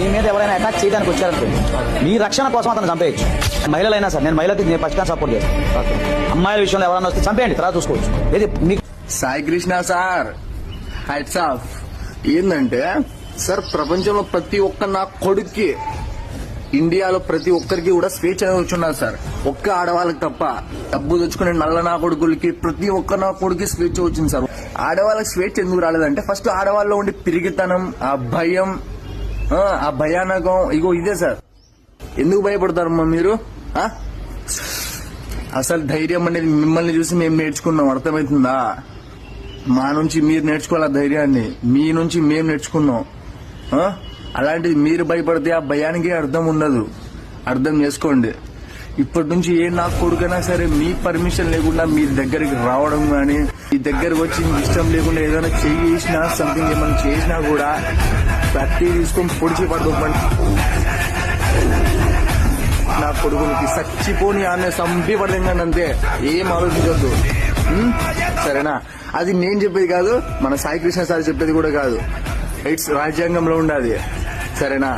మీ మీద ఎవరైనా అటాక్ చేయడానికి వచ్చారనుకోండి మీ రక్షణ కోసం అతను చంపేయచ్చు. మహిళలైనా సార్ నేను మహిళకి నేను ఫస్ట్ సపోర్ట్ చేస్తాను అమ్మాయిల విషయంలో ఎవరైనా వస్తే చంపేయండి తర్వాత చూసుకోవచ్చు. ఏది మీకు Sai Krishna sir heights of ఏంటంటే సార్ ప్రపంచంలో ప్రతి ఒక్క నా కొడుక్కి ఇండియాలో ప్రతి ఒక్కరికి కూడా స్వేచ్ఛ వచ్చున్నారు సార్. ఒక్క ఆడవాళ్ళకి తప్ప డబ్బు తెచ్చుకునే నల్ల నా కొడుకులకి ప్రతి ఒక్క నా కొడుకు స్వేచ్ఛ వచ్చింది సార్. ఆడవాళ్ళకి స్వేచ్ఛ ఎందుకు రాలేదంటే ఫస్ట్ ఆడవాళ్ళలో ఉండే పిరిగితనం ఆ భయం ఆ, భయానకం. ఇగో ఇదే సార్. ఎందుకు భయపడతారమ్మా మీరు? అసలు ధైర్యం అనేది మిమ్మల్ని చూసి మేము నేర్చుకున్నాం. అర్థమవుతుందా? మా నుంచి మీరు నేర్చుకోవాలి ఆ ధైర్యాన్ని? మీ నుంచి మేము నేర్చుకున్నాం. అలాంటిది మీరు భయపడితే ఆ భయానికి అర్థం ఉండదు. అర్థం చేసుకోండి. ఇప్పటి నుంచి ఏ నా కొడుకైనా సరే మీ పర్మిషన్ లేకుండా మీ దగ్గరికి రావడం కానీ మీ దగ్గరకు వచ్చి ఇష్టం లేకుండా ఏదైనా చేసినా సంథింగ్ ఏమైనా చేసినా కూడా ప్రతి తీసుకొని పొడిచి పడుకోమని నా కొడుకులకి చచ్చిపోని ఆమె సంపి పడలేంగాని అంతే ఏం ఆలోచించొద్దు. సరేనా? అది నేను చెప్పేది కాదు మన సాయి కృష్ణ సార్ చెప్పేది కూడా కాదు. ఇట్స్ రాజ్యాంగంలో ఉండాలి సరేనా?